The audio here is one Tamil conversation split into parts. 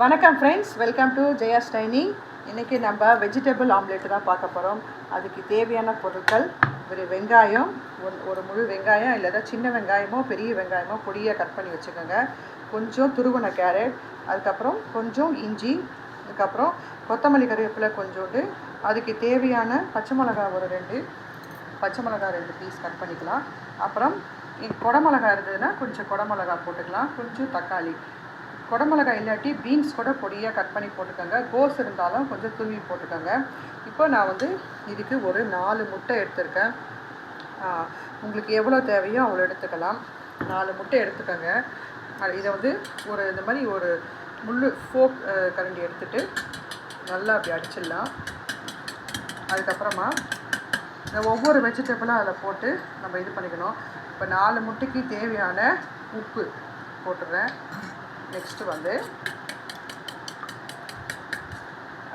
வணக்கம் ஃப்ரெண்ட்ஸ் வெல்கம் டு ஜெயா ஸ்டைனிங் இன்றைக்கி நம்ம வெஜிடபிள் ஆம்லேட் தான் பார்க்க போகிறோம் அதுக்கு தேவையான பொருட்கள் ஒரு வெங்காயம் ஒரு ஒரு முழு வெங்காயம் இல்லைன்னா சின்ன வெங்காயமோ பெரிய வெங்காயமோ பொடியாக கட் பண்ணி வச்சுக்கோங்க. கொஞ்சம் துருவன கேரட் அதுக்கப்புறம் கொஞ்சம் இஞ்சி அதுக்கப்புறம் கொத்தமல்லி கருவேப்பிலை கொஞ்சோண்டு அதுக்கு தேவையான பச்சை மிளகாய் ஒரு ரெண்டு பச்சை மிளகாய் ரெண்டு பீஸ் கட் பண்ணிக்கலாம். அப்புறம் இ- குடமிளகா இருந்ததுன்னா கொஞ்சம் குடமிளகா போட்டுக்கலாம் கொஞ்சம் தக்காளி. குடமிளகாய் இல்லாட்டி பீன்ஸ் கூட பொடியாக கட் பண்ணி போட்டுக்கோங்க. கோஸ் இருந்தாலும் கொஞ்சம் தூவி போட்டுக்கோங்க. இப்போ நான் வந்து இதுக்கு ஒரு நாலு முட்டை எடுத்திருக்கேன். உங்களுக்கு எவ்வளோ தேவையோ அவ்வளோ எடுத்துக்கலாம். நாலு முட்டை எடுத்துக்கோங்க. இதை வந்து ஒரு இந்த மாதிரி ஒரு முள் ஃபோக் கரண்டி எடுத்துகிட்டு நல்லா அப்படி அடிச்சிடலாம். அதுக்கப்புறமா இந்த ஒவ்வொரு வெஜிடபிளும் அதில் போட்டு நம்ம இது பண்ணிக்கணும். இப்போ நாலு முட்டைக்கு தேவையான உப்பு போட்டுடுறேன். நெக்ஸ்ட்டு வந்து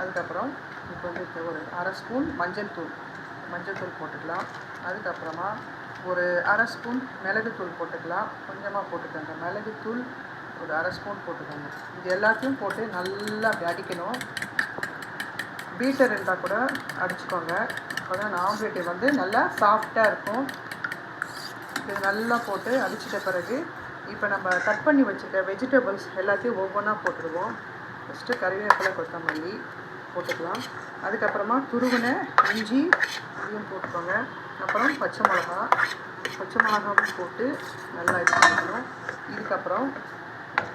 அதுக்கப்புறம் இப்போ வந்து இப்போ ஒரு அரை ஸ்பூன் மஞ்சள் தூள். மஞ்சள் தூள் போட்டுக்கலாம். அதுக்கப்புறமா ஒரு அரை ஸ்பூன் மிளகுத்தூள் போட்டுக்கலாம். கொஞ்சமாக போட்டுக்கோங்க. மிளகுத்தூள் ஒரு அரை ஸ்பூன் போட்டுக்கோங்க. இது எல்லாத்தையும் போட்டு நல்லா அப்படி அடிக்கணும் பீட்டர் இருந்தால் கூட அடிச்சுக்கோங்க. அப்போ தான் ஆம்லேட்டு வந்து நல்லா சாஃப்டாக இருக்கும். இது நல்லா போட்டு அடிச்சிட்ட பிறகு இப்போ நம்ம கட் பண்ணி வச்சுக்க வெஜிடபிள்ஸ் எல்லாத்தையும் ஒவ்வொன்றா போட்டுருவோம். ஃபஸ்ட்டு கறிவேப்பிலை கொத்தமல்லி போட்டுக்கலாம். அதுக்கப்புறமா துருவின இஞ்சி இதையும் போட்டுக்கோங்க. அப்புறம் பச்சை மிளகா. பச்சை மிளகாவும் போட்டு நல்லா இது பண்ணிக்கணும். இதுக்கப்புறம்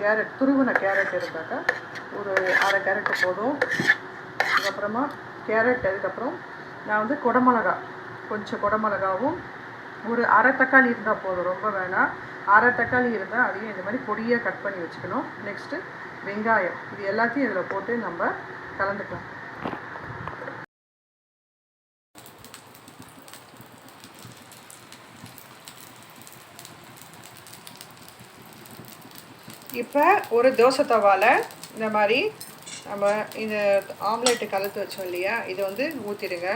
கேரட் துருவின கேரட் இருந்தாக்கா ஒரு அரை கேரட்டு போதும். அதுக்கப்புறமா கேரட் அதுக்கப்புறம் நான் வந்து குடமிளகா கொஞ்சம் குடமிளகாவும் ஒரு அரை தக்காளி இருந்தால் போதும். ரொம்ப வேணாம். அரை தக்காளி இருந்தால் அதையும் இந்த மாதிரி பொடியாக கட் பண்ணி வச்சுக்கணும். நெக்ஸ்ட்டு வெங்காயம். இது எல்லாத்தையும் இதில் போட்டு நம்ம கலந்துக்கலாம். இப்போ ஒரு தோசை தவாவில் இந்த மாதிரி நம்ம இந்த ஆம்லேட்டு கலத்து வச்சோம் இல்லையா? இதை வந்து ஊற்றிடுங்க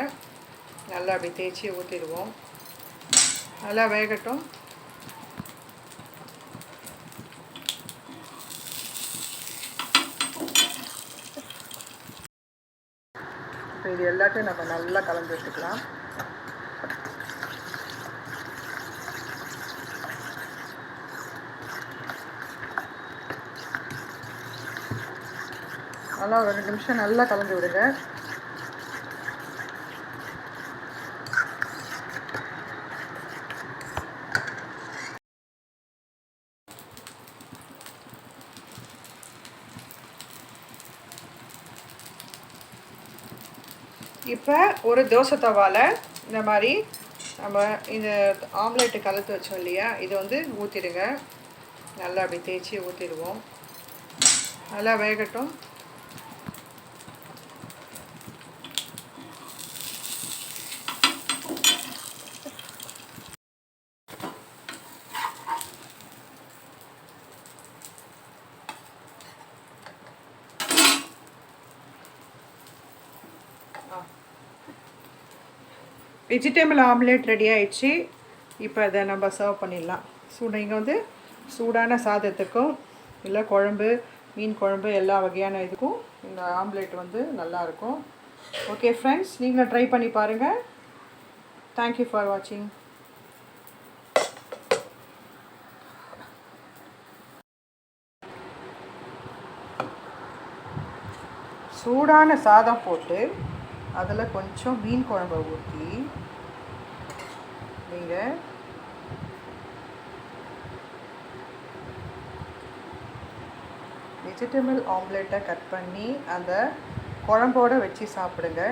நல்லா அப்படி தேய்ச்சி ஊற்றிடுவோம் நல்லா வேகட்டும். இப்போ இது எல்லாத்தையும் நம்ம நல்லா கலந்து வச்சுக்கலாம் நல்லா ஒரு ரெண்டு நிமிஷம் நல்லா கலந்து விடுங்க. இப்போ ஒரு தோசை தவாவில் இந்த மாதிரி நம்ம இந்த ஆம்லேட்டு கலத்து வச்சோம் இல்லையா? இதை வந்து ஊற்றிடுங்க நல்லா அப்படி தேய்ச்சி ஊற்றிடுவோம் நல்லா வேகட்டும். வெஜிடபிள் ஆம்லேட் ரெடி ஆயிடுச்சு. இப்போ அதை நம்ம சர்வ் பண்ணிடலாம். சூடு இங்கே வந்து சூடான சாதத்துக்கும் இல்லை குழம்பு மீன் குழம்பு எல்லா வகையான இதுக்கும் இந்த ஆம்லேட் வந்து நல்லாயிருக்கும் ஓகே ஃப்ரெண்ட்ஸ் நீங்களும் ட்ரை பண்ணி பாருங்கள் தேங்க்யூ ஃபார் வாட்சிங் சூடான சாதம் போட்டு அதில் கொஞ்சம் மீன் குழம்பை ஊற்றி நீங்கள் வெஜிடபிள் ஆம்லேட்டை கட் பண்ணி அந்த குழம்போட வச்சு சாப்பிடுங்க.